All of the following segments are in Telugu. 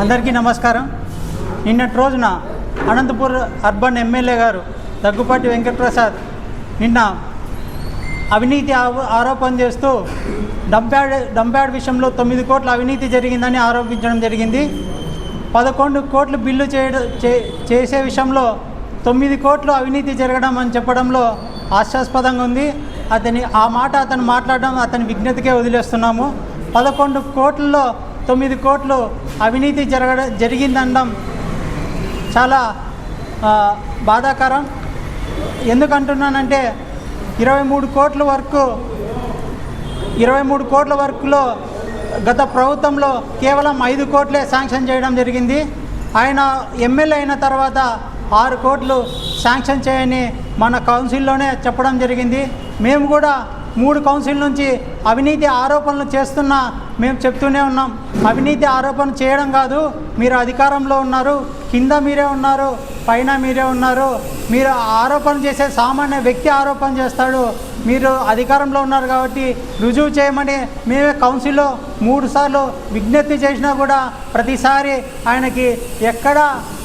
అందరికీ నమస్కారం. నిన్నటి రోజున అనంతపూర్ అర్బన్ ఎమ్మెల్యే గారు దగ్గుపాటి వెంకటప్రసాద్ నిన్న అవినీతి ఆరోపణ చేస్తూ డంప్యాడ్ డంప్యాడ్ విషయంలో తొమ్మిది కోట్ల అవినీతి జరిగిందని ఆరోపించడం జరిగింది. పదకొండు కోట్లు బిల్లు చేయడం చే- చేసే విషయంలో తొమ్మిది కోట్లు అవినీతి జరగడం అని చెప్పడంలో ఆశాస్పదంగా ఉంది. అతని ఆ మాట అతను మాట్లాడడం అతని విజ్ఞతకే వదిలేస్తున్నాము. పదకొండు కోట్లలో తొమ్మిది కోట్లు అవినీతి జరగడం జరిగిందనడం చాలా బాధాకరం. ఎందుకంటున్నానంటే ఇరవై మూడు కోట్ల వరకు ఇరవై మూడు కోట్ల వరకులో గత ప్రభుత్వంలో కేవలం ఐదు కోట్లే శాంక్షన్ చేయడం జరిగింది. ఆయన ఎమ్మెల్యే అయిన తర్వాత ఆరు కోట్లు శాంక్షన్ చేయని మన కౌన్సిల్లోనే చెప్పడం జరిగింది. మేము కూడా మూడు కౌన్సిల్ నుంచి అవినీతి ఆరోపణలు చేస్తున్న మేము చెప్తూనే ఉన్నాం. అవినీతి ఆరోపణ చేయడం కాదు మీరు అధికారంలో ఉన్నారు కింద మీరే ఉన్నారు పైన మీరే ఉన్నారు. మీరు ఆరోపణ చేసే సామాన్య వ్యక్తి ఆరోపణ చేస్తాడు. మీరు అధికారంలో ఉన్నారు కాబట్టి రుజువు చేయమని మేమే కౌన్సిల్లో మూడుసార్లు విజ్ఞప్తి చేసినా కూడా ప్రతిసారి ఆయనకి ఎక్కడ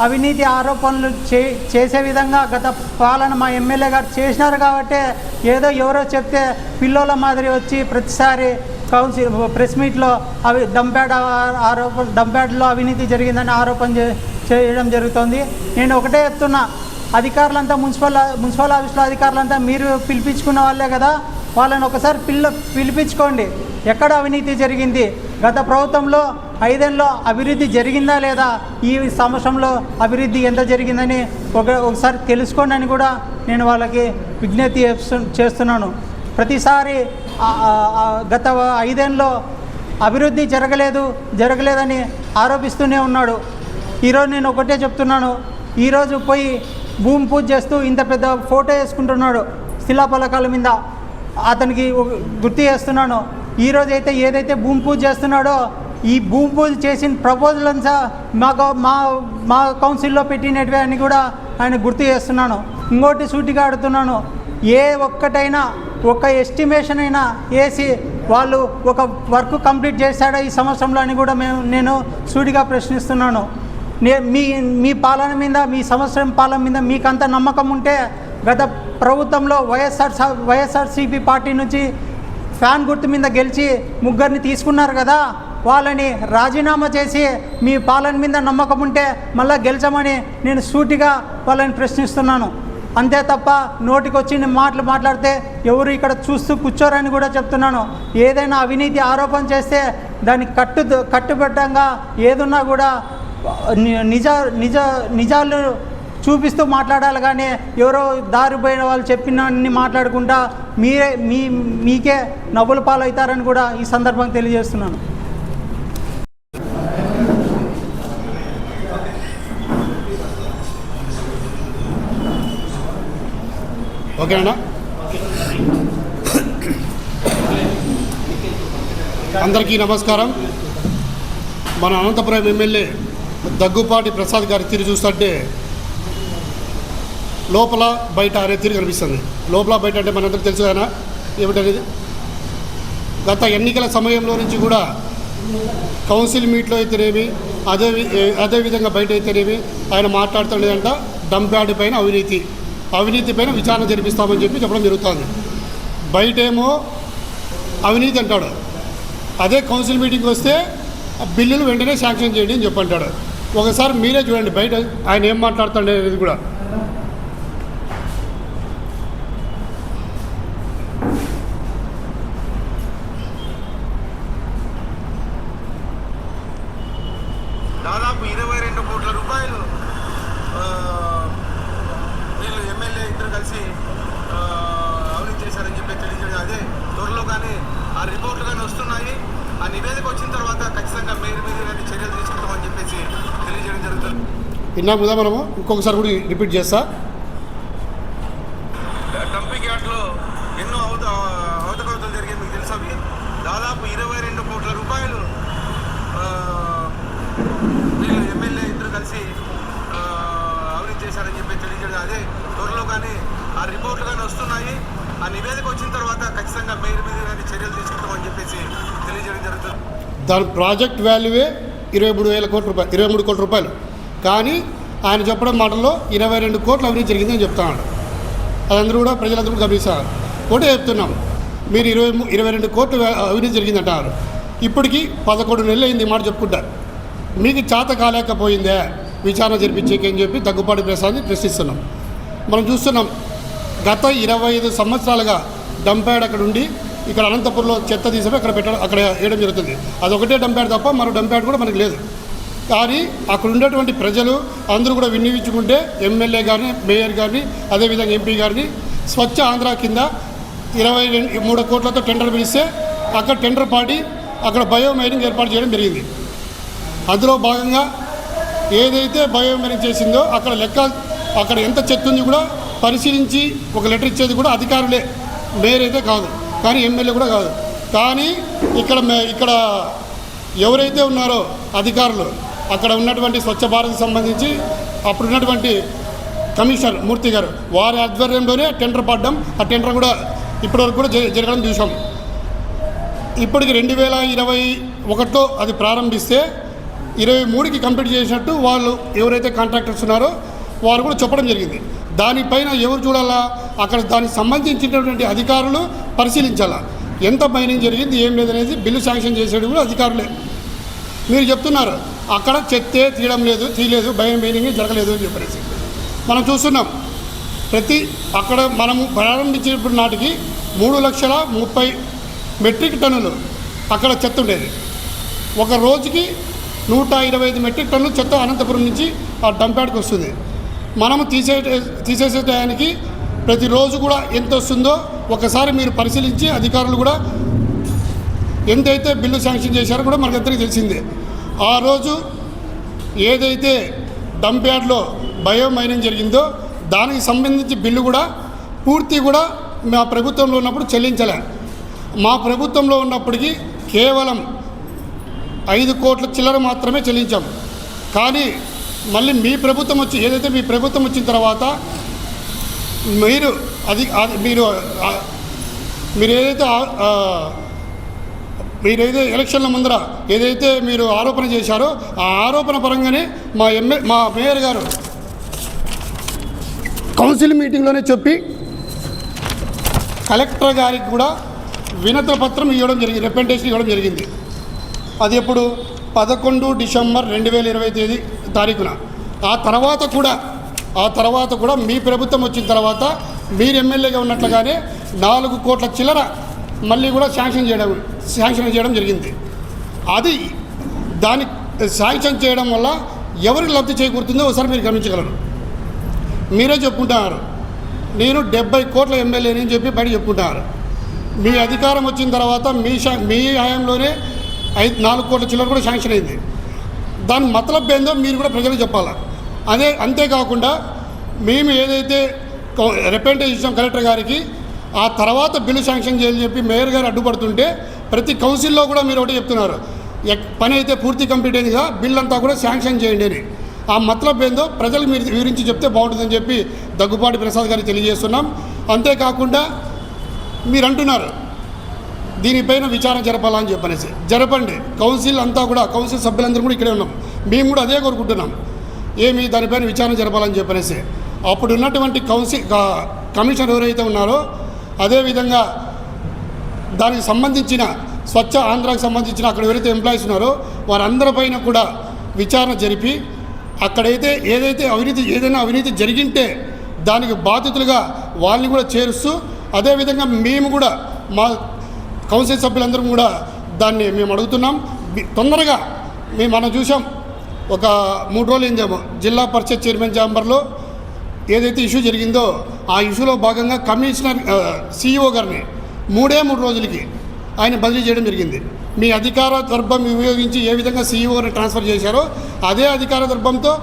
అవినీతి ఆరోపణలు చే చేసే విధంగా గత పాలన మా ఎమ్మెల్యే గారు చేసినారు కాబట్టి ఏదో ఎవరో చెప్తే పిల్లోల మాదిరి వచ్చి ప్రతిసారి కౌన్సిల్ ప్రెస్ మీట్లో అవి డంప్యాడ్ ఆరోపణ డంప్యాడ్లో అవినీతి జరిగిందని ఆరోపణ చేయడం జరుగుతోంది. నేను ఒకటే చెప్తున్నా అధికారులంతా మున్సిపల్ మున్సిపల్ ఆఫీస్లో అధికారులంతా మీరు పిలిపించుకున్న వాళ్ళే కదా. వాళ్ళని ఒకసారి పిల్ల పిలిపించుకోండి. ఎక్కడ అవినీతి జరిగింది? గత ప్రభుత్వంలో ఐదేళ్ళలో అభివృద్ధి జరిగిందా లేదా? ఈ సంవత్సరంలో అభివృద్ధి ఎంత జరిగిందని ఒక ఒకసారి తెలుసుకోండి అని కూడా నేను వాళ్ళకి విజ్ఞప్తి చేస్తు- చేస్తున్నాను. ప్రతిసారి గత ఐదేళ్ళలో అభివృద్ధి జరగలేదు జరగలేదని ఆరోపిస్తూనే ఉన్నాడు. ఈరోజు నేను ఒకటే చెప్తున్నాను. ఈరోజు పోయి భూమి పూజ చేస్తూ ఇంత పెద్ద ఫోటో వేసుకుంటున్నాడు శిలాఫలకాల మీద. అతనికి గుర్తు చేస్తున్నాను. ఈరోజు అయితే ఏదైతే భూమి పూజ చేస్తున్నాడో ఈ భూమి పూజ చేసిన ప్రపోజల్ అంతా మా మా మా కౌన్సిల్లో పెట్టినటివి అని కూడా ఆయన గుర్తు చేస్తున్నాను. ఇంకోటి సూటిగా ఆడుతున్నాను. ఏ ఒక్కటైనా ఒక ఎస్టిమేషన్ అయినా వేసి వాళ్ళు ఒక వర్క్ కంప్లీట్ చేశాడా ఈ సంవత్సరంలో అని కూడా మేము నేను సూటిగా ప్రశ్నిస్తున్నాను. మీ మీ పాలన మీద మీ సంవత్సరం పాలన మీద మీకంత నమ్మకం ఉంటే గత ప్రభుత్వంలో వైఎస్ఆర్ వైఎస్ఆర్సీపీ పార్టీ నుంచి ఫ్యాన్ గుర్తు మీద గెలిచి ముగ్గురిని తీసుకున్నారు కదా వాళ్ళని రాజీనామా చేసి మీ పాలన మీద నమ్మకం ఉంటే మళ్ళీ గెలిచమని నేను సూటిగా వాళ్ళని ప్రశ్నిస్తున్నాను. అంతే తప్ప నోటికొచ్చిన మాటలు మాట్లాడితే ఎవరు ఇక్కడ చూస్తూ కూర్చోరని కూడా చెప్తున్నాను. ఏదైనా అవినీతి ఆరోపణ చేస్తే దానికి కట్టు కట్టుబడ్డంగా ఏదున్నా కూడా నిజ నిజ నిజాలు చూపిస్తూ మాట్లాడాలి కానీ ఎవరో దారిపోయిన వాళ్ళు చెప్పిన మాట్లాడకుండా మాట్లాడుకుంటా మీరే మీ మీకే నవ్వుల పాలవుతారని కూడా ఈ సందర్భంగా తెలియజేస్తున్నాను. ఓకేనా? అందరికీ నమస్కారం. మన అనంతపురం ఎమ్మెల్యే దగ్గుపాటి ప్రసాద్ గారి తీరు చూస్తుంటే లోపల బయట అనే తీరు కనిపిస్తుంది. లోపల బయట అంటే మనందరికీ తెలుసు కదా ఏమిటనేది? గత ఎన్నికల సమయంలో నుంచి కూడా కౌన్సిల్ మీట్లో అయితేనేమి అదే వి- అదేవిధంగా బయట అయితేనేమి ఆయన మాట్లాడుతుండేదంట డంప్యార్డ్ పైన అవినీతి. అవినీతి పైన విచారణ జరిపిస్తామని చెప్పి చెప్పడం జరుగుతుంది. బయటేమో అవినీతి అంటాడు. అదే కౌన్సిల్ మీటింగ్కి వస్తే బిల్లును బిల్లులు వెంటనే శాంక్షన్ చేయండి అని చెప్పంటాడు. ఒకసారి మీరే చూడండి బయట ఆయన ఏం మాట్లాడుతాడు అనేది కూడా దాదాపు ఇరవై రెండు కోట్ల రూపాయలు ఆ, వీళ్ళు ఎమ్మెల్యే ఇద్దరు కలిసి ఆ, అవినీతి చేశారని చెప్పి తెలియజేయడం అదే త్వరలో కానీ ఆ రిపోర్ట్లు కానీ వస్తున్నాయి ఆ నివేదిక వచ్చిన తర్వాత ఖచ్చితంగా మేయర్ మీద కానీ చర్యలు తీసుకుంటామని చెప్పేసి తెలియజేయడం జరుగుతుంది విన్నాం కదా మనము? ఇంకొకసారి కూడా రిపీట్ చేస్తా. యార్డ్లో ఎన్నో అవత అవతకవతలు జరిగాయి మీకు తెలుసా? దాదాపు ఇరవై రెండు కోట్ల రూపాయలు వీళ్ళు ఎమ్మెల్యే ఇద్దరు కలిసి అవినీతి చేశారని చెప్పి తెలియజేయడం. అదే త్వరలో కానీ ఆ రిపోర్ట్లు కానీ వస్తున్నాయి. ఆ నివేదిక వచ్చిన తర్వాత ఖచ్చితంగా మేయర్ మీద కానీ చర్యలు తీసుకుంటామని చెప్పేసి తెలియజేయడం జరుగుతుంది. దాని ప్రాజెక్ట్ వాల్యూవే ఇరవై మూడు వేల కోట్ల రూపాయలు ఇరవై మూడు కోట్ల రూపాయలు. కానీ ఆయన చెప్పడం మాటల్లో ఇరవై రెండు కోట్ల అవినీతి జరిగిందని చెప్తున్నాడు. అదందరూ కూడా ప్రజలందరూ కూడా గమనిస్తారు ఒకటే చెప్తున్నాం. మీరు ఇరవై ఇరవై రెండు కోట్లు అవినీతి జరిగిందంటారు. ఇప్పటికీ పదకొండు నెలలు అయింది మాట చెప్పుకుంటారు. మీకు చేత కాలేకపోయిందే విచారణ జరిపించేకి అని చెప్పి దగ్గుపాటి ప్రసాద్ని ప్రశ్నిస్తున్నాం. మనం చూస్తున్నాం గత ఇరవై ఐదు సంవత్సరాలుగా డంప్యాడ్ అక్కడ ఉండి ఇక్కడ అనంతపురంలో చెత్త తీసిపోయి అక్కడ పెట్టడం అక్కడ వేయడం జరుగుతుంది. అదొకటే డంప్యాడ్ తప్ప మరో డంప్యాడ్ కూడా మనకు లేదు. కానీ అక్కడ ఉండేటువంటి ప్రజలు అందరూ కూడా వినియోగించుకుంటే ఎమ్మెల్యే గారిని మేయర్ గారిని అదేవిధంగా ఎంపీ గారిని స్వచ్ఛ ఆంధ్ర కింద ఇరవై రెండు మూడు కోట్లతో టెండర్ పిలిస్తే అక్కడ టెండర్ పాడి అక్కడ బయో మైనింగ్ ఏర్పాటు చేయడం జరిగింది. అందులో భాగంగా ఏదైతే బయో మైనింగ్ చేసిందో అక్కడ లెక్క అక్కడ ఎంత చెత్త ఉంది కూడా పరిశీలించి ఒక లెటర్ ఇచ్చేది కూడా అధికారులే. మేయర్ అయితే కాదు కానీ ఎమ్మెల్యే కూడా కాదు. కానీ ఇక్కడ మే- ఇక్కడ ఎవరైతే ఉన్నారో అధికారులు అక్కడ ఉన్నటువంటి స్వచ్ఛ భారత్కి సంబంధించి అప్పుడు ఉన్నటువంటి కమిషనర్ మూర్తి గారు వారి ఆధ్వర్యంలోనే టెండర్ పడ్డం ఆ టెండర్ కూడా ఇప్పటివరకు కూడా జరగడం చూసాం ఇప్పటికి రెండు వేల ఇరవై ఒకటిలో అది ప్రారంభిస్తే ఇరవై మూడుకి కంప్లీట్ చేసినట్టు వాళ్ళు ఎవరైతే కాంట్రాక్టర్స్ ఉన్నారో వారు కూడా చెప్పడం జరిగింది. దానిపైన ఎవరు చూడాలా? అక్కడ దానికి సంబంధించినటువంటి అధికారులు పరిశీలించాలా? ఎంత మైనింగ్ జరిగింది ఏం లేదనేది బిల్లు శాంక్షన్ చేసేది కూడా అధికారులే. మీరు చెప్తున్నారు అక్కడ చెత్తే తీయడం లేదు తీయలేదు భయం మైనింగ్ జరగలేదు అని చెప్పేసి. మనం చూస్తున్నాం. ప్రతి అక్కడ మనము ప్రారంభించినప్పుడు నాటికి మూడు లక్షల ముప్పై మెట్రిక్ టన్నులు అక్కడ చెత్త ఉండేది. ఒక రోజుకి నూట ఇరవై ఐదు మెట్రిక్ టన్నులు చెత్త అనంతపురం నుంచి ఆ డంప్యాడ్కి వస్తుంది. మనము తీసే తీసేసే టయానికి ప్రతిరోజు కూడా ఎంత వస్తుందో ఒకసారి మీరు పరిశీలించి అధికారులు కూడా ఎంతైతే బిల్లు శాంక్షన్ చేశారో కూడా మనకందరికీ తెలిసిందే. ఆ రోజు ఏదైతే డంప్ యార్డ్లో బయో మైనింగ్ జరిగిందో దానికి సంబంధించి బిల్లు కూడా పూర్తి కూడా మా ప్రభుత్వంలో ఉన్నప్పుడు చెల్లించలే. మా ప్రభుత్వంలో ఉన్నప్పటికీ కేవలం ఐదు కోట్ల చిల్లర మాత్రమే చెల్లించాం. కానీ మళ్ళీ మీ ప్రభుత్వం వచ్చి ఏదైతే మీ ప్రభుత్వం వచ్చిన తర్వాత మీరు అది మీరు మీరు ఏదైతే మీరైతే ఎలక్షన్ల ముందర ఏదైతే మీరు ఆరోపణ చేశారో ఆ ఆరోపణ పరంగానే మా ఎమ్మె మా మేయర్ గారు కౌన్సిల్ మీటింగ్లోనే చెప్పి కలెక్టర్ గారికి కూడా వినతి పత్రం ఇవ్వడం జరిగింది రిప్రజెంటేషన్ ఇవ్వడం జరిగింది. అది ఎప్పుడు? పదకొండు డిసెంబర్ రెండు వేల ఇరవై తేదీ తారీఖున. ఆ తర్వాత కూడా ఆ తర్వాత కూడా మీ ప్రభుత్వం వచ్చిన తర్వాత మీరు ఎమ్మెల్యేగా ఉన్నట్లుగానే నాలుగు కోట్ల చిల్లర మళ్ళీ కూడా శాంక్షన్ చేయడం శాంక్షన్ చేయడం జరిగింది. అది దాని శాంక్షన్ చేయడం వల్ల ఎవరికి లబ్ధి చేకూరుతుందో ఒకసారి మీరు గమనించగలరు. మీరే చెప్పుకుంటున్నారు. నేను డెబ్బై కోట్ల ఎమ్మెల్యేని అని చెప్పి బయట చెప్పుకుంటున్నారు. మీ అధికారం వచ్చిన తర్వాత మీ శా- మీ హయాంలోనే ఐదు నాలుగు కోట్ల చిల్లర కూడా శాంక్షన్ అయింది. దాని మతలబ్ ఏందో మీరు కూడా ప్రజలకు చెప్పాలి? అదే అంతేకాకుండా మేము ఏదైతే రిప్రజెంటేషన్ ఇచ్చాం కలెక్టర్ గారికి ఆ తర్వాత బిల్లు శాంక్షన్ చేయాలని చెప్పి మేయర్ గారు అడ్డుపడుతుంటే ప్రతి కౌన్సిల్లో కూడా మీరు ఒకటి చెప్తున్నారు. ఎక్- పని అయితే పూర్తి కంప్లీట్ అయిందిగా బిల్ అంతా కూడా శాంక్షన్ చేయండి అని. ఆ మతలబ్ ఏందో ప్రజలకు మీరు వివరించి చెప్తే బాగుంటుందని చెప్పి దగ్గుపాటి ప్రసాద్ గారికి తెలియజేస్తున్నాం. అంతేకాకుండా మీరు అంటున్నారు దీనిపైన విచారణ జరపాలని చెప్పనేసి. జరపండి. కౌన్సిల్ అంతా కూడా కౌన్సిల్ సభ్యులందరూ కూడా ఇక్కడే ఉన్నాం. మేము కూడా అదే కోరుకుంటున్నాం. ఏమి దానిపైన విచారణ జరపాలని చెప్పనేసి. అప్పుడు ఉన్నటువంటి కౌన్సిల్ కమిషనర్ కమిషన్ ఎవరైతే ఉన్నారో అదేవిధంగా దానికి సంబంధించిన స్వచ్ఛ ఆంధ్రాకి సంబంధించిన అక్కడ ఎవరైతే ఎంప్లాయీస్ ఉన్నారో వారందరిపైన కూడా విచారణ జరిపి అక్కడైతే ఏదైతే అవినీతి ఏదైనా అవినీతి జరిగింటే దానికి బాధితులుగా వాళ్ళని కూడా చేరుస్తూ అదేవిధంగా మేము కూడా మా కౌన్సిల్ సభ్యులందరం కూడా దాన్ని మేము అడుగుతున్నాం. తొందరగా మేము మనం చూసాం. ఒక మూడు రోజులు అయిందేమో జిల్లా పరిషత్ చైర్మన్ ఛాంబర్లో ఏదైతే ఇష్యూ జరిగిందో ఆ ఇష్యూలో భాగంగా కమిషనర్ సీఈఓ గారిని మూడే మూడు రోజులకి ఆయన బదిలీ చేయడం జరిగింది. మీ అధికార దర్భం ఉపయోగించి ఏ విధంగా సీఈఓని ట్రాన్స్ఫర్ చేశారో అదే అధికార దర్భంతో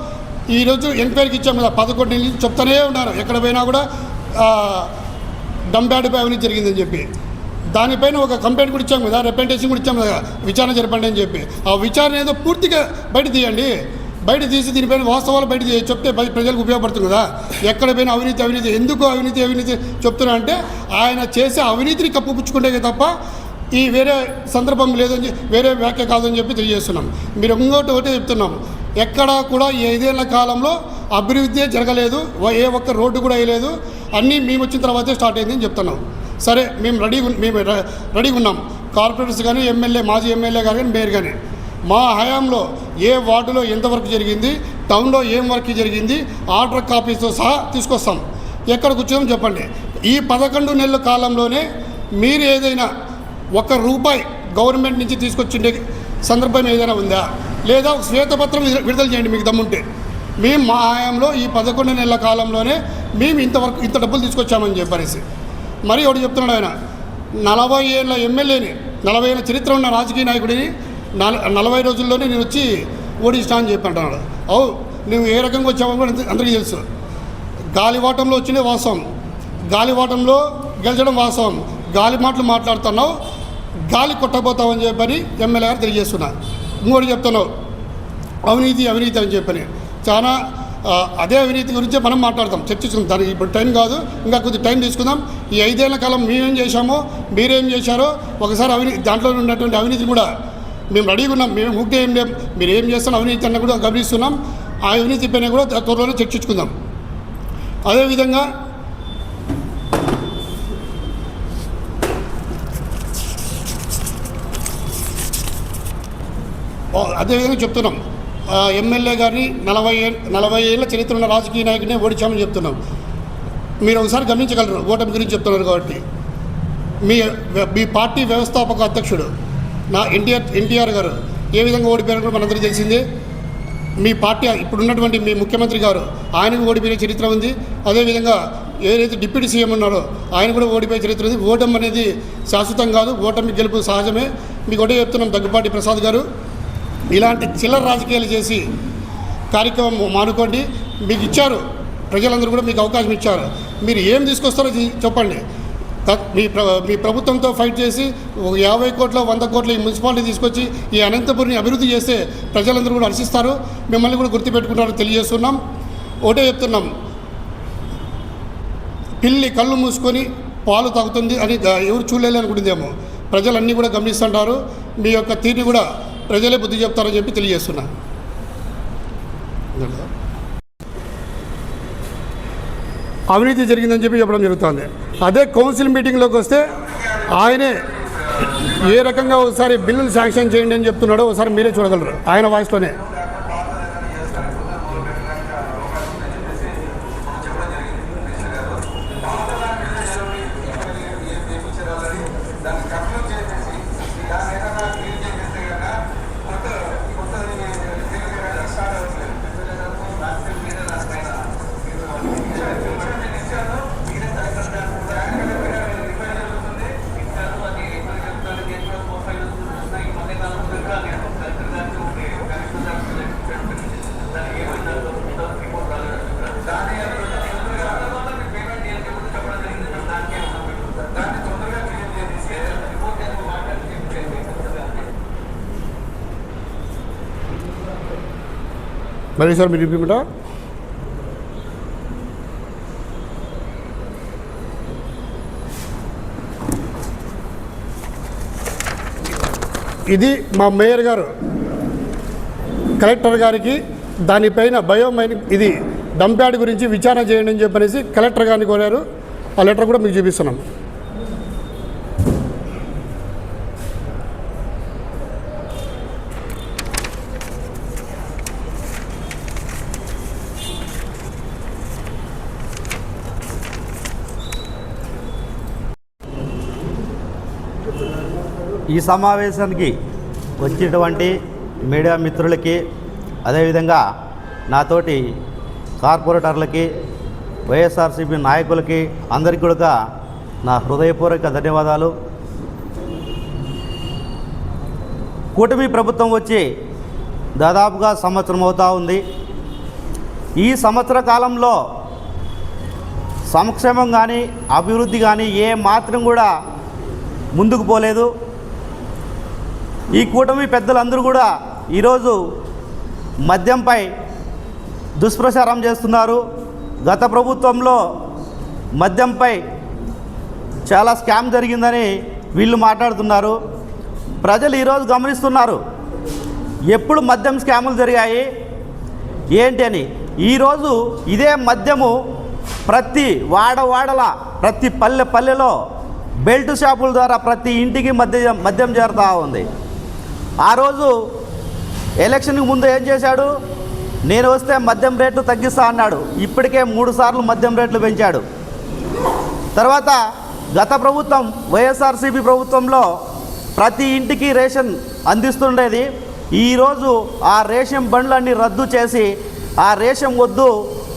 ఈరోజు ఎంక్వైరీకి ఇచ్చాం కదా పదకొండు నుంచి చెప్తానే ఉన్నారు. ఎక్కడ పోయినా కూడా డంబ్యాడ్పై అవినీతి జరిగిందని చెప్పి. దానిపైన ఒక కంప్లైంట్ కూడా ఇచ్చాం కదా రిప్రజెంటేషన్ కూడా ఇచ్చాం కదా విచారణ జరపండి అని చెప్పి. ఆ విచారణ ఏదో పూర్తిగా బయట తీయండి. బయట తీసి దీనిపైన వాస్తవాలు బయట చెప్తే ప్రజలకు ఉపయోగపడుతుంది కదా. ఎక్కడ పోయినా అవినీతి అవినీతి ఎందుకు అవినీతి అవినీతి చెప్తున్నా అంటే ఆయన చేసే అవినీతిని కప్పుపుచ్చుకుంటే తప్ప ఈ వేరే సందర్భం లేదని వేరే వ్యాఖ్య కాదని చెప్పి తెలియజేస్తున్నాం. మీరు ఇంకోటి ఒకటే చెప్తున్నాం. ఎక్కడా కూడా ఏదైనా ఐదేళ్ళ కాలంలో అభివృద్ధి జరగలేదు. ఏ ఒక్క రోడ్డు కూడా వేయలేదు. అన్నీ మేము వచ్చిన తర్వాతే స్టార్ట్ అయింది అని చెప్తున్నాం. సరే మేము రెడీ మేము రెడీ రెడీగా ఉన్నాం. కార్పొరేటర్స్ కానీ ఎమ్మెల్యే మాజీ ఎమ్మెల్యే గారు కానీ మేయర్ కానీ. మా హయాంలో ఏ వార్డులో ఎంత వర్క్ జరిగింది టౌన్లో ఏం వర్క్ జరిగింది ఆర్డర్ కాపీస్తో సహా తీసుకొస్తాం. ఎక్కడ కూర్చోమని చెప్పండి. ఈ పదకొండు నెలల కాలంలోనే మీరు ఏదైనా ఒక్క రూపాయి గవర్నమెంట్ నుంచి తీసుకొచ్చిండే సందర్భం ఏదైనా ఉందా? లేదా ఒక శ్వేతపత్రం విడుదల- విడుదల చేయండి మీకు దమ్ముంటే. మేము మా హయాంలో ఈ పదకొండు నెలల కాలంలోనే మేము ఇంతవరకు ఇంత డబ్బులు తీసుకొచ్చామని చెప్పనేసి మరి ఒకటి చెప్తున్నాడు ఆయన? నలభై ఏళ్ళ ఎమ్మెల్యేని నలభై ఏళ్ళ చరిత్ర ఉన్న రాజకీయ నాయకుడిని నలభై రోజుల్లోనే నేను వచ్చి ఓడిస్తా అని చెప్పి అంటున్నాడు అవు నువ్వు ఏ రకంగా వచ్చావో కూడా అందరికీ తెలుసు. గాలివాటంలో వచ్చిందే వాస్తవం. గాలివాటంలో గెలిచడం వాస్తవం. గాలి మాటలు మాట్లాడుతున్నావు. గాలి కొట్టబోతామని చెప్పని ఎమ్మెల్యే గారు తెలియజేస్తున్నారు. ఇంకోటి చెప్తున్నావు. అవినీతి అవినీతి అని చెప్పని. చాలా అదే అవినీతి గురించి మనం మాట్లాడతాం. చర్చించుకుందాం దానికి ఇప్పుడు టైం కాదు. ఇంకా కొద్ది టైం తీసుకుందాం. ఈ ఐదేళ్ళ కాలం మేమేం చేశామో మీరేం చేశారో ఒకసారి అవినీతి దాంట్లో ఉన్నటువంటి అవినీతి కూడా మేము రెడీగా ఉన్నాం. మేము ముగ్గురు ఏం లేం. మీరు ఏం చేస్తాం అవినీతి అన్న కూడా గమనిస్తున్నాం. ఆ అవినీతి పైన కూడా త్వరలోనే చర్చించుకుందాం. అదేవిధంగా అదేవిధంగా చెప్తున్నాం. ఎమ్మెల్యే గారిని నలభై నలభై ఏళ్ళ చరిత్ర ఉన్న రాజకీయ నాయకుడిని ఓడించామని చెప్తున్నాం. మీరు ఒకసారి గమనించగలరు ఓటమి గురించి చెప్తున్నారు కాబట్టి. మీ మీ పార్టీ వ్యవస్థాపక అధ్యక్షుడు నా ఎన్టీఆర్ ఎన్టీఆర్ గారు ఏ విధంగా ఓడిపోయారో కూడా మనందరికీ తెలిసిందే. మీ పార్టీ ఇప్పుడున్నటువంటి మీ ముఖ్యమంత్రి గారు ఆయనకు ఓడిపోయిన చరిత్ర ఉంది. అదేవిధంగా ఏదైతే డిప్యూటీ సీఎం ఉన్నారో ఆయన కూడా ఓడిపోయే చరిత్ర ఉంది. ఓటమి అనేది శాశ్వతం కాదు ఓటమి గెలుపు సహజమే. మీకు ఒకటే చెప్తున్నాం దగ్గుపాటి ప్రసాద్ గారు. ఇలాంటి చిల్లర రాజకీయాలు చేసి కార్యక్రమం మానుకోండి. మీకు ఇచ్చారు. ప్రజలందరూ కూడా మీకు అవకాశం ఇచ్చారు. మీరు ఏం తీసుకొస్తారో చెప్పండి. మీ ప్ర మీ ప్రభుత్వంతో ఫైట్ చేసి ఒక యాభై కోట్ల వంద కోట్ల ఈ మున్సిపాలిటీ తీసుకొచ్చి ఈ అనంతపురిని అభివృద్ధి చేస్తే ప్రజలందరూ కూడా హర్షిస్తారు. మిమ్మల్ని కూడా గుర్తుపెట్టుకుంటారని తెలియజేస్తున్నాం. ఒకటే చెప్తున్నాం. పిల్లి కళ్ళు మూసుకొని పాలు తాగుతుంది అని ఎవరు చూడలేదు అనుకుంటుందేమో. ప్రజలన్నీ కూడా గమనిస్తుంటారు. మీ యొక్క తీరుని కూడా ప్రజలే బుద్ధి చెప్తారని చెప్పి తెలియజేస్తున్నా. అవినీతి జరిగిందని చెప్పి చెప్పడం జరుగుతుంది. అదే కౌన్సిల్ మీటింగ్లోకి వస్తే ఆయనే ఏ రకంగా ఒకసారి బిల్లులు శాంక్షన్ చేయండి అని చెప్తున్నాడో ఒకసారి మీరే చూడగలరు. ఆయన వాయిస్లోనే. మరి సార్ మీరు ఇప్పిమంటా ఇది మా మేయర్ గారు. కలెక్టర్ గారికి దానిపైన బయోమైన్ ఇది డంప్యాడ్ గురించి విచారణ చేయండి అని చెప్పనేసి కలెక్టర్ గారిని కోరారు. ఆ లెటర్ కూడా మీకు చూపిస్తున్నాం. ఈ సమావేశానికి వచ్చినటువంటి మీడియా మిత్రులకి అదేవిధంగా నాతోటి కార్పొరేటర్లకి వైఎస్ఆర్సీపీ నాయకులకి అందరికీ కూడా నా హృదయపూర్వక ధన్యవాదాలు. కూటమి ప్రభుత్వం వచ్చి దాదాపుగా సంవత్సరం అవుతూ ఉంది. ఈ సంవత్సర కాలంలో సంక్షేమం కానీ అభివృద్ధి కానీ ఏ మాత్రం కూడా ముందుకు పోలేదు. ఈ కూటమి పెద్దలందరూ కూడా ఈరోజు మద్యంపై దుష్ప్రచారం చేస్తున్నారు. గత ప్రభుత్వంలో మద్యంపై చాలా స్కామ్ జరిగిందని వీళ్ళు మాట్లాడుతున్నారు. ప్రజలు ఈరోజు గమనిస్తున్నారు. ఎప్పుడు మద్యం స్కాములు జరిగాయి? ఏంటి అని? ఈరోజు ఇదే మద్యము ప్రతి వాడవాడల ప్రతి పల్లె పల్లెలో బెల్ట్ షాపుల ద్వారా ప్రతి ఇంటికి మద్యం మద్యం చేరుతూ ఉంది. ఆ రోజు ఎలక్షన్కి ముందు ఏం చేశాడు? నేను వస్తే మద్యం రేట్లు తగ్గిస్తా అన్నాడు. ఇప్పటికే మూడు సార్లు మద్యం రేట్లు పెంచాడు. తర్వాత గత ప్రభుత్వం వైఎస్ఆర్సీపీ ప్రభుత్వంలో ప్రతి ఇంటికి రేషన్ అందిస్తుండేది. ఈరోజు ఆ రేషన్ బండ్లన్నీ రద్దు చేసి ఆ రేషన్ వద్దు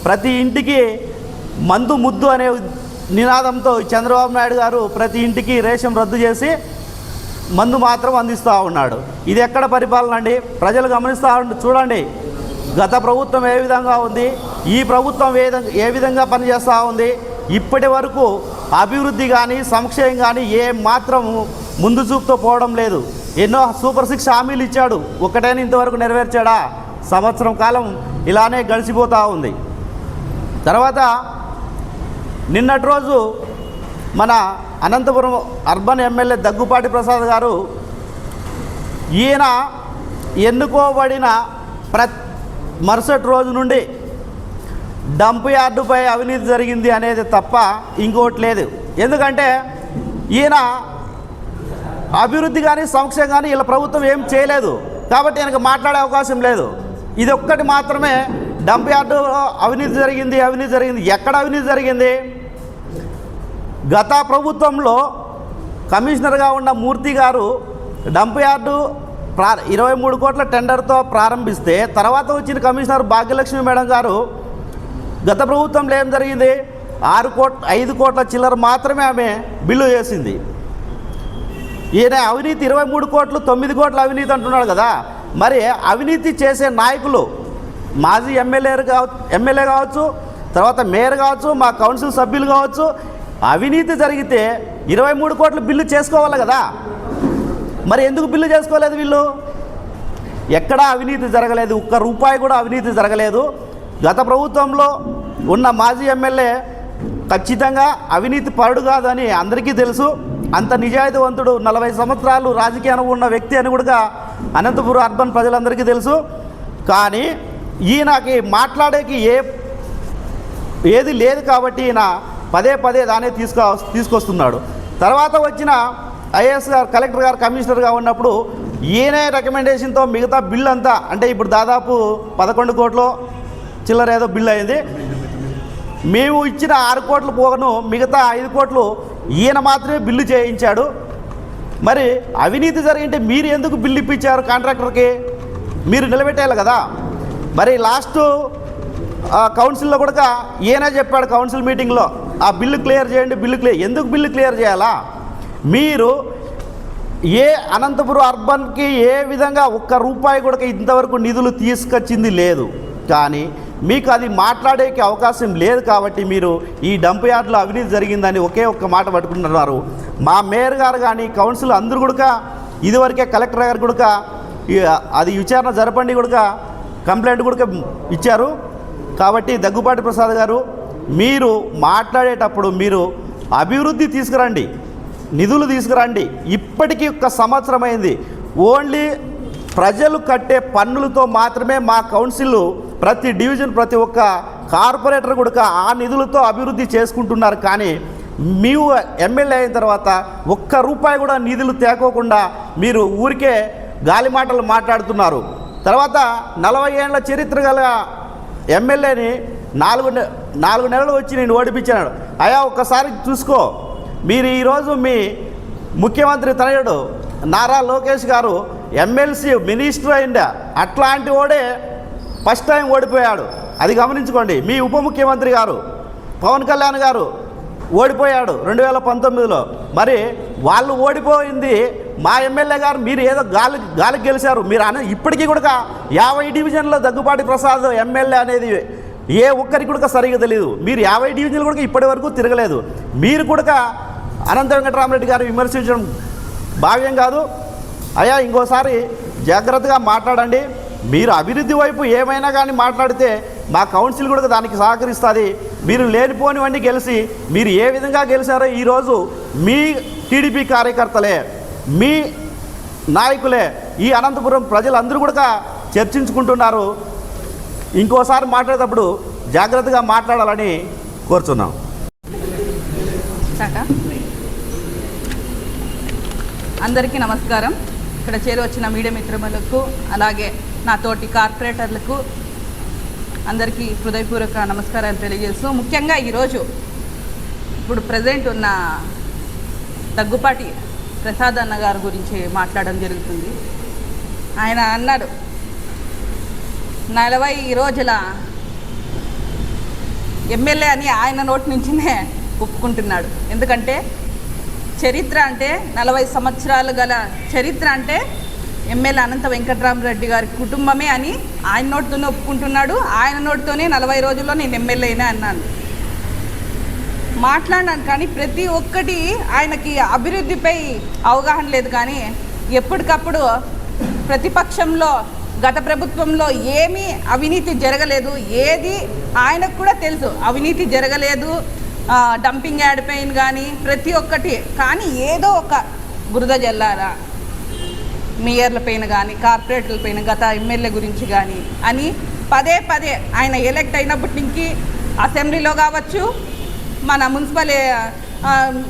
ప్రతి ఇంటికి మందు ముద్దు అనే నినాదంతో చంద్రబాబు నాయుడు గారు ప్రతి ఇంటికి రేషన్ రద్దు చేసి మందు మాత్రం అందిస్తూ ఉన్నాడు. ఇది ఎక్కడ పరిపాలన అండి? ప్రజలు గమనిస్తూ చూడండి. గత ప్రభుత్వం ఏ విధంగా ఉంది? ఈ ప్రభుత్వం ఏ ఏ విధంగా పనిచేస్తూ ఉంది? ఇప్పటి వరకు అభివృద్ధి కానీ సంక్షేమం కానీ ఏ మాత్రం ముందు చూపుతో పోవడం లేదు. ఎన్నో సూపర్ సిక్స్ హామీలు ఇచ్చాడు. ఒకటైనా ఇంతవరకు నెరవేర్చాడా? సంవత్సరం కాలం ఇలానే గడిచిపోతూ ఉంది. తర్వాత నిన్నటి రోజు మన అనంతపురం అర్బన్ ఎమ్మెల్యే దగ్గుపాటి ప్రసాద్ గారు ఈయన ఎన్నుకోబడిన ప్ర మరుసటి రోజు నుండి డంప్ యార్డుపై అవినీతి జరిగింది అనేది తప్ప ఇంకోటి లేదు. ఎందుకంటే ఈయన అభివృద్ధి కానీ సంక్షేమం కానీ వీళ్ళ ప్రభుత్వం ఏం చేయలేదు. కాబట్టి ఆయనకు మాట్లాడే అవకాశం లేదు. ఇది ఒక్కటి మాత్రమే డంప్ యార్డులో అవినీతి జరిగింది అవినీతి జరిగింది. ఎక్కడ అవినీతి జరిగింది? గత ప్రభుత్వంలో కమిషనర్గా ఉన్న మూర్తి గారు డంప్ యార్డు ప్రా ఇరవై మూడు కోట్ల టెండర్తో ప్రారంభిస్తే తర్వాత వచ్చిన కమిషనర్ భాగ్యలక్ష్మి మేడం గారు గత ప్రభుత్వంలో ఏం జరిగింది? ఆరు కోట్ ఐదు కోట్ల చిల్లర మాత్రమే ఆమె బిల్లు చేసింది. ఈయన అవినీతి ఇరవై మూడు కోట్లు తొమ్మిది కోట్ల అవినీతి అంటున్నాడు కదా. మరి అవినీతి చేసే నాయకులు మాజీ ఎమ్మెల్యేలు కావచ్చు ఎమ్మెల్యే కావచ్చు తర్వాత మేయర్ కావచ్చు మా కౌన్సిల్ సభ్యులు కావచ్చు అవినీతి జరిగితే ఇరవై మూడు కోట్లు బిల్లు చేసుకోవాలి కదా. మరి ఎందుకు బిల్లు చేసుకోలేదు వీళ్ళు? ఎక్కడా అవినీతి జరగలేదు. ఒక్క రూపాయి కూడా అవినీతి జరగలేదు. గత ప్రభుత్వంలో ఉన్న మాజీ ఎమ్మెల్యే ఖచ్చితంగా అవినీతి పరుడు కాదని అందరికీ తెలుసు. అంత నిజాయితీవంతుడు నలభై సంవత్సరాలు రాజకీయ అనుభవం ఉన్న వ్యక్తి అని కూడా అనంతపురం అర్బన్ ప్రజలందరికీ తెలుసు. కానీ ఈయనకి మాట్లాడేకి ఏ ఏది లేదు కాబట్టి ఈయన పదే పదే దాన్ని తీసుకు తీసుకొస్తున్నాడు. తర్వాత వచ్చిన ఐఏఎస్ గారు కలెక్టర్ గారు కమిషనర్గా ఉన్నప్పుడు ఈయనే రికమెండేషన్తో మిగతా బిల్ అంతా అంటే ఇప్పుడు దాదాపు పదకొండు కోట్లు చిల్లర ఏదో బిల్ అయింది. మేము ఇచ్చిన ఆరు కోట్లు పోగను మిగతా ఐదు కోట్లు ఈయన మాత్రమే బిల్లు చేయించాడు. మరి అవినీతి జరిగింటే మీరు ఎందుకు బిల్లు ఇప్పించారు కాంట్రాక్టర్కి? మీరు నిలబెట్టాలి కదా. మరి లాస్ట్ కౌన్సిల్లో కూడా ఈయన చెప్పాడు కౌన్సిల్ మీటింగ్లో ఆ బిల్లు క్లియర్ చేయండి బిల్లు క్లియర్ ఎందుకు బిల్లు క్లియర్ చేయాలా? మీరు ఏ అనంతపురం అర్బన్కి ఏ విధంగా ఒక్క రూపాయి కూడా ఇంతవరకు నిధులు తీసుకొచ్చింది లేదు. కానీ మీకు అది మాట్లాడేకి అవకాశం లేదు కాబట్టి మీరు ఈ డంప్ యార్డ్లో అవినీతి జరిగిందని ఒకే ఒక్క మాట పట్టుకుంటున్నారు మా మేయర్ గారు కానీ కౌన్సిల్ అందరూ కూడా ఇదివరకే కలెక్టర్ గారు కూడా అది విచారణ జరపండి కూడా కంప్లైంట్ కూడా ఇచ్చారు. కాబట్టి దగ్గుబాటి ప్రసాద్ గారు మీరు మాట్లాడేటప్పుడు మీరు అభివృద్ధి తీసుకురండి నిధులు తీసుకురండి. ఇప్పటికీ ఒక సంవత్సరం అయింది. ఓన్లీ ప్రజలు కట్టే పన్నులతో మాత్రమే మా కౌన్సిల్ ప్రతి డివిజన్ ప్రతి ఒక్క కార్పొరేటర్ కూడా ఆ నిధులతో అభివృద్ధి చేసుకుంటున్నారు. కానీ మీరు ఎమ్మెల్యే అయిన తర్వాత ఒక్క రూపాయి కూడా నిధులు తేకోకుండా మీరు ఊరికే గాలి మాటలు మాట్లాడుతున్నారు. తర్వాత నలభై ఏళ్ళ చరిత్ర గల ఎమ్మెల్యేని నాలుగు నాలుగు నెలలు వచ్చి నేను ఓడిపించాను అయా ఒక్కసారి చూసుకో. మీరు ఈరోజు మీ ముఖ్యమంత్రి తనయుడు నారా లోకేష్ గారు ఎమ్మెల్సీ మినిస్టర్ అయిందా అట్లాంటి ఓడే ఫస్ట్ టైం ఓడిపోయాడు. అది గమనించుకోండి. మీ ఉప ముఖ్యమంత్రి గారు పవన్ కళ్యాణ్ గారు ఓడిపోయాడు రెండు వేల పంతొమ్మిదిలో. మరి వాళ్ళు ఓడిపోయింది మా ఎమ్మెల్యే గారు మీరు ఏదో గాలి గాలికి గెలిచారు. మీరు అనే ఇప్పటికీ కూడా యాభై డివిజన్లో దగ్గుబాటి ప్రసాద్ ఎమ్మెల్యే అనేది ఏ ఒక్కరికి కూడా సరిగా తెలియదు మీరు యాభై డివిజన్లు కూడా ఇప్పటి వరకు తిరగలేదు. మీరు కూడా అనంత వెంకటరామరెడ్డి గారు విమర్శించడం భావ్యం కాదు. అయ్యా ఇంకోసారి జాగ్రత్తగా మాట్లాడండి. మీరు అభివృద్ధి వైపు ఏమైనా కానీ మాట్లాడితే మా కౌన్సిల్ కూడా దానికి సహకరిస్తుంది. మీరు లేనిపోనివన్నీ గెలిచి మీరు ఏ విధంగా గెలిచారో ఈరోజు మీ టీడీపీ కార్యకర్తలే. మీ నాయకులే ఈ అనంతపురం ప్రజలందరూ కూడా చర్చించుకుంటున్నారు. ఇంకోసారి మాట్లాడేటప్పుడు జాగ్రత్తగా మాట్లాడాలని కోరుచున్నాం. అందరికీ నమస్కారం. ఇక్కడ చేరి వచ్చిన మీడియా మిత్రములకు అలాగే నా తోటి కార్పొరేటర్లకు అందరికీ హృదయపూర్వక నమస్కారాలు తెలియజేస్తూ ముఖ్యంగా ఈరోజు ఇప్పుడు ప్రజెంట్ ఉన్న దగ్గుపాటి ప్రసాద్ అన్న గారి గురించి మాట్లాడడం జరుగుతుంది. ఆయన అన్నాడు నలభై రోజుల ఎమ్మెల్యే అని ఆయన నోటి నుంచినే ఒప్పుకుంటున్నాడు. ఎందుకంటే చరిత్ర అంటే నలభై సంవత్సరాలు గల చరిత్ర అంటే ఎమ్మెల్యే అనంత వెంకటరామరెడ్డి గారి కుటుంబమే అని ఆయన నోటితోనే ఒప్పుకుంటున్నాడు. ఆయన నోటితోనే నలభై రోజుల్లో నేను ఎమ్మెల్యేనే అన్నాను. మాట్లాడినాను కానీ ప్రతి ఒక్కటి ఆయనకి అభివృద్ధిపై అవగాహన లేదు కానీ ఎప్పటికప్పుడు ప్రతిపక్షంలో గత ప్రభుత్వంలో ఏమీ అవినీతి జరగలేదు. ఏది ఆయనకు కూడా తెలుసు. అవినీతి జరగలేదు. డంపింగ్ యాడ్ పెయిన్ కానీ ప్రతి ఒక్కటి. కానీ ఏదో ఒక బురద జల్లారా? మేయర్ల పైన కానీ కార్పొరేటర్ల పైన గత ఎమ్మెల్యే గురించి కానీ అని పదే పదే ఆయన ఎలెక్ట్ అయినప్పటి నుంచి అసెంబ్లీలో కావచ్చు మన మున్సిపల్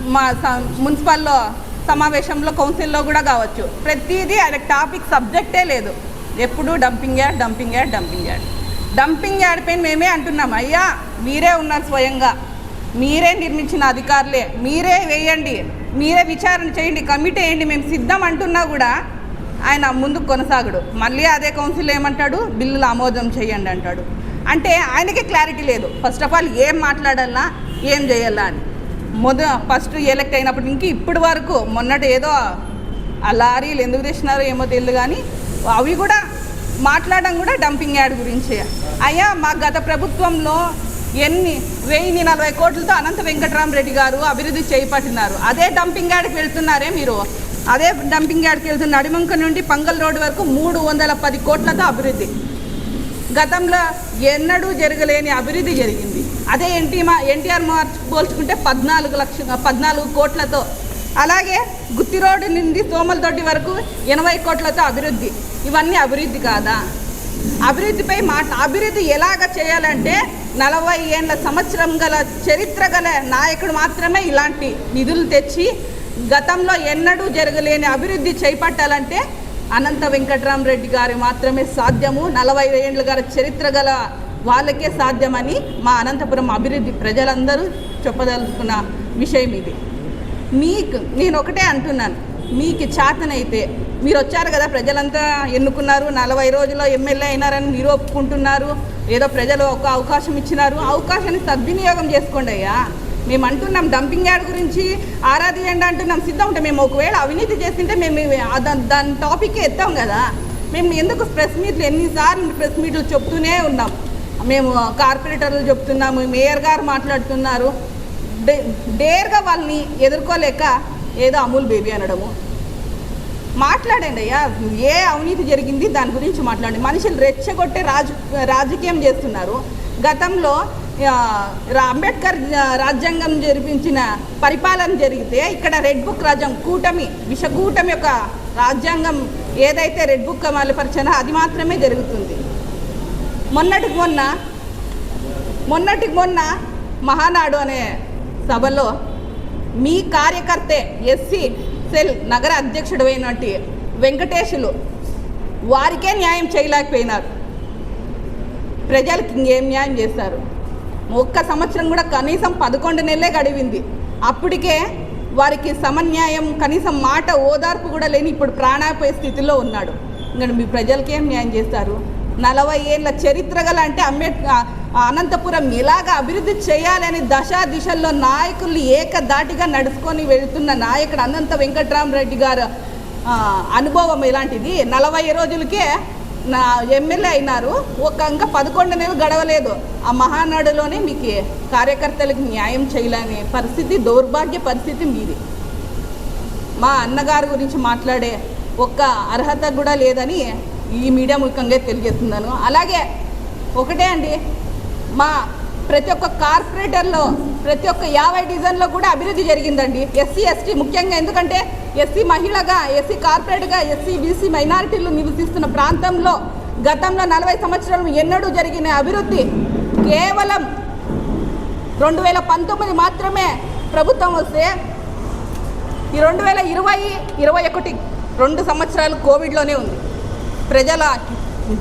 మా స- మున్సిపల్లో సమావేశంలో కౌన్సిల్లో కూడా కావచ్చు. ప్రతిదీ ఆయన టాపిక్ సబ్జెక్టే లేదు. ఎప్పుడు dumping yard dumping yard dumping yard dumping yard పైన మేమే అంటున్నాం. అయ్యా మీరే ఉన్నారు స్వయంగా. మీరే నిర్మించిన అధికారులే. మీరే వేయండి. మీరే విచారణ చేయండి. కమిటీ వేయండి. మేము సిద్ధం అంటున్నా కూడా ఆయన ముందుకు కొనసాగడు. మళ్ళీ అదే కౌన్సిల్ ఏమంటాడు? బిల్లులు ఆమోదం చేయండి అంటాడు. అంటే ఆయనకే క్లారిటీ లేదు. ఫస్ట్ ఆఫ్ ఆల్ ఏం మాట్లాడాలా ఏం చేయాలా అని. మొద ఫస్ట్ ఎలక్ట్ అయినప్పటి నుంచి ఇప్పటి వరకు మొన్నటి ఏదో ఆ లారీలు ఎందుకు తెచ్చినారో ఏమో తెలియదు కానీ అవి కూడా మాట్లాడడం కూడా డంపింగ్ యాడ్ గురించే. అయ్యా మా గత ప్రభుత్వంలో ఎన్ని వెయ్యి నలభై కోట్లతో అనంత వెంకటరామరెడ్డి గారు అభివృద్ధి చేపట్టినారు. అదే డంపింగ్ యార్డ్కి వెళ్తున్నారే మీరు. అదే డంపింగ్ యార్డ్కి వెళ్తున్న అడిమంక నుండి పంగల్ రోడ్ వరకు మూడు వందల పది కోట్లతో అభివృద్ధి. గతంలో ఎన్నడూ జరగలేని అభివృద్ధి జరిగింది. అదే ఎన్టీ మా ఎన్టీఆర్ మార్చ్ పోల్చుకుంటే పద్నాలుగు లక్ష పద్నాలుగు కోట్లతో. అలాగే గుత్తి రోడ్డు నుండి తోమలదొడ్డి వరకు ఎనభై కోట్లతో అభివృద్ధి. ఇవన్నీ అభివృద్ధి కాదా? అభివృద్ధిపై మాట అభివృద్ధి ఎలాగ చేయాలంటే నలభై ఏళ్ళ సంవత్సరం గల చరిత్ర గల నాయకుడు మాత్రమే ఇలాంటి నిధులు తెచ్చి గతంలో ఎన్నడూ జరగలేని అభివృద్ధి చేపట్టాలంటే అనంత వెంకటరామరెడ్డి గారి మాత్రమే సాధ్యము. నలభై ఏళ్ళ గల చరిత్ర గల వాళ్ళకే సాధ్యమని మా అనంతపురం అభివృద్ధి ప్రజలందరూ చెప్పదలుచుకున్న విషయం ఇది. మీకు నేను ఒకటే అంటున్నాను. మీకు చేతనైతే మీరు వచ్చారు కదా ప్రజలంతా ఎన్నుకున్నారు నలభై రోజుల్లో ఎమ్మెల్యే అయినారని నిరూపుకుంటున్నారు ఏదో ప్రజలు ఒక అవకాశం ఇచ్చినారు అవకాశాన్ని సద్వినియోగం చేసుకోండి అయ్యా. మేము అంటున్నాం డంపింగ్ యార్డ్ గురించి ఆరాధించండి అంటున్నాం సిద్ధం ఉంటే మేము ఒకవేళ అవినీతి చేస్తుంటే మేము దాని దాని టాపిక్ ఎత్తాం కదా. మేము ఎందుకు ప్రెస్ మీట్లు ఎన్నిసార్లు ప్రెస్ మీట్లు చెప్తూనే ఉన్నాం. మేము కార్పొరేటర్లు చెప్తున్నాము మేయర్ గారు మాట్లాడుతున్నారు. డే డేర్గా వాళ్ళని ఎదుర్కోలేక ఏదో అమూల్ బేబీ అనడము. మాట్లాడండి అయ్యా ఏ అవినీతి జరిగింది దాని గురించి మాట్లాడండి. మనుషులు రెచ్చగొట్టే రాజ రాజకీయం చేస్తున్నారు. గతంలో రా- అంబేద్కర్ రాజ్యాంగం జరిపించిన పరిపాలన జరిగితే ఇక్కడ రెడ్ బుక్ రాజ్యం కూటమి విషకూటమి యొక్క రాజ్యాంగం ఏదైతే రెడ్ బుక్ అమలుపరిచానో అది మాత్రమే జరుగుతుంది. మొన్నటికి మొన్న మొన్నటికి మొన్న మహానాడు అనే సభలో మీ కార్యకర్తే ఎస్సీ సెల్ నగర అధ్యక్షుడు అయినట్టు వెంకటేశులు వారికే న్యాయం చేయలేకపోయినారు. ప్రజలకి ఇంకేం న్యాయం చేస్తారు? ఒక్క సంవత్సరం కూడా కనీసం పదకొండు నెలలే గడివింది. అప్పటికే వారికి సమన్యాయం కనీసం మాట ఓదార్పు కూడా లేని ఇప్పుడు ప్రాణాపాయ స్థితిలో ఉన్నాడు. ఇంకా మీ ప్రజలకేం న్యాయం చేస్తారు? నలభై ఏళ్ళ చరిత్ర గల అంటే అంబేద్కర్ అనంతపురం ఇలాగ అభివృద్ధి చేయాలని దశా దిశల్లో నాయకులు ఏకదాటిగా నడుచుకొని వెళుతున్న నాయకుడు అనంత వెంకట్రామరెడ్డి గారు అనుభవం ఇలాంటిది. నలభై రోజులకే నా ఎమ్మెల్యే అయినారు. ఒక ఇంకా పదకొండు నెలలు గడవలేదు. ఆ మహానాడులోనే మీకు కార్యకర్తలకు న్యాయం చేయలేని పరిస్థితి దౌర్భాగ్య పరిస్థితి మీది. మా అన్నగారి గురించి మాట్లాడే ఒక్క అర్హత కూడా లేదని ఈ మీడియా ముఖ్యంగా తెలియజేస్తున్నాను. అలాగే ఒకటే అండి మా ప్రతి ఒక్క కార్పొరేటర్లో ప్రతి ఒక్క యాభై డిజైన్లో కూడా అభివృద్ధి జరిగిందండి. ఎస్సీ ఎస్టీ ముఖ్యంగా ఎందుకంటే ఎస్సీ మహిళగా ఎస్సీ కార్పొరేట్గా ఎస్సీ బీసీ మైనారిటీలు నివసిస్తున్న ప్రాంతంలో గతంలో నలభై సంవత్సరాలు ఎన్నడూ జరిగిన అభివృద్ధి కేవలం రెండు వేల పంతొమ్మిది మాత్రమే ప్రభుత్వం వస్తే ఈ రెండు వేల ఇరవై ఇరవై ఒకటి రెండు సంవత్సరాలు కోవిడ్లోనే ఉంది. ప్రజల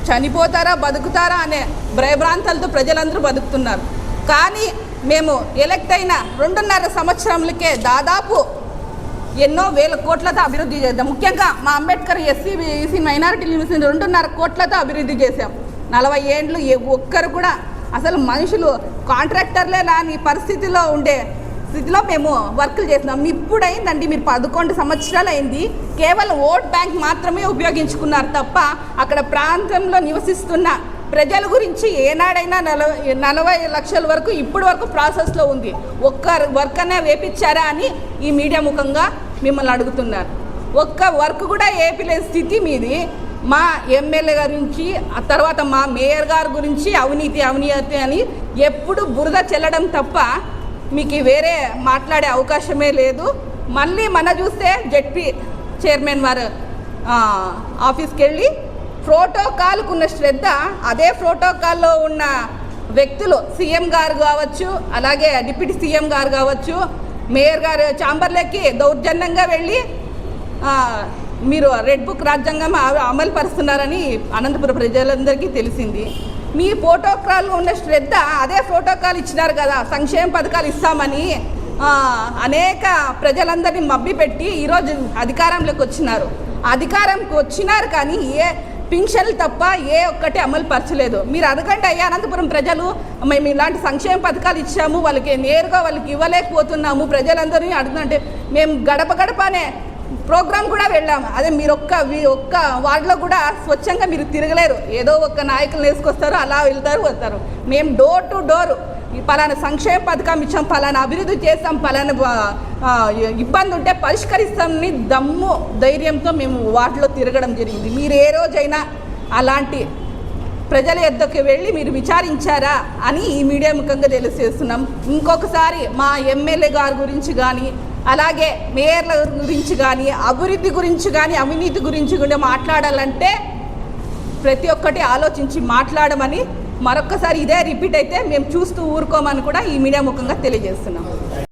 చనిపోతారా బతుకుతారా అనే భయభ్రాంతాలతో ప్రజలందరూ బతుకుతున్నారు. కానీ మేము ఎలక్ట్ అయిన రెండున్నర సంవత్సరములకే దాదాపు ఎన్నో వేల కోట్లతో అభివృద్ధి చేద్దాం ముఖ్యంగా మా Ambedkar SC BC minority university రెండున్నర కోట్లతో అభివృద్ధి చేశాం. నలభై ఏండ్లు ఒక్కరు కూడా అసలు మనుషులు కాంట్రాక్టర్లే రాని పరిస్థితిలో ఉండే స్థితిలో మేము వర్కులు చేస్తున్నాం. ఇప్పుడు అయిందండి మీరు పదకొండు సంవత్సరాలు అయింది కేవలం ఓట్ బ్యాంక్ మాత్రమే ఉపయోగించుకున్నారు తప్ప అక్కడ ప్రాంతంలో నివసిస్తున్న ప్రజల గురించి ఏనాడైనా నలభై నలభై లక్షల వరకు ఇప్పటి వరకు ప్రాసెస్లో ఉంది. ఒక్క వర్క్ అనే వేపించారా అని ఈ మీడియా ముఖంగా మిమ్మల్ని అడుగుతున్నారు. ఒక్క వర్క్ కూడా ఏపీలే స్థితి మీది. మా ఎమ్మెల్యే గారి గురించి ఆ తర్వాత మా మేయర్ గారి గురించి అవినీతి అవినీతి అని ఎప్పుడు బురద చెల్లడం తప్ప మీకు వేరే మాట్లాడే అవకాశమే లేదు. మళ్ళీ మన చూస్తే జెడ్పీ చైర్మన్ వారు ఆఫీస్కి వెళ్ళి ప్రోటోకాల్కు ఉన్న శ్రద్ధ అదే ప్రోటోకాల్లో ఉన్న వ్యక్తులు సీఎం గారు కావచ్చు అలాగే డిప్యూటీ సీఎం గారు కావచ్చు మేయర్ గారు ఛాంబర్లకి దౌర్జన్యంగా వెళ్ళి మీరు రెడ్ బుక్ రాజ్యాంగం అమలు పరుస్తున్నారని అనంతపురం ప్రజలందరికీ తెలిసింది. మీ ప్రోటోకాల్ ఉన్న శ్రద్ధ అదే ప్రోటోకాల్ ఇచ్చినారు కదా. సంక్షేమ పథకాలు ఇస్తామని అనేక ప్రజలందరినీ మబ్బిపెట్టి ఈరోజు అధికారంలోకి వచ్చినారు. అధికారంకి వచ్చినారు కానీ ఏ పింఛన్లు తప్ప ఏ ఒక్కటి అమలు పరచలేదు. మీరు అడగండి అయ్యా అనంతపురం ప్రజలు మేము ఇలాంటి సంక్షేమ పథకాలు ఇచ్చాము వాళ్ళకి నేరుగా వాళ్ళకి ఇవ్వలేకపోతున్నాము ప్రజలందరినీ అడుగుతుంటే మేము గడప గడపనే ప్రోగ్రామ్ కూడా వెళ్ళాము అదే మీరు ఒక్క ఒక్క వార్డులో కూడా స్వచ్ఛంగా మీరు తిరగలేరు. ఏదో ఒక్క నాయకులు వేసుకొస్తారు అలా వెళ్తారు వస్తారు. మేము డోర్ టు డోర్ ఈ పలానా సంక్షేమ పథకం ఇచ్చాం పలానా అభివృద్ధి చేస్తాం పలానా ఇబ్బంది ఉంటే పరిష్కరిస్తామని దమ్ము ధైర్యంతో మేము వాటిలో తిరగడం జరిగింది. మీరు ఏ రోజైనా అలాంటి ప్రజల యొద్దకు వెళ్ళి మీరు విచారించారా అని ఈ మీడియా ముఖంగా తెలియజేస్తున్నాం. ఇంకొకసారి మా ఎమ్మెల్యే గారి గురించి కానీ అలాగే మేయర్ల గురించి కానీ అభివృద్ధి గురించి కానీ అవినీతి గురించి కూడా మాట్లాడాలంటే ప్రతి ఒక్కటి ఆలోచించి మాట్లాడమని మరొక్కసారి ఇదే రిపీట్ అయితే మేము చూస్తూ ఊరుకోమని కూడా ఈ మీడియా ముఖంగా తెలియజేస్తున్నాం.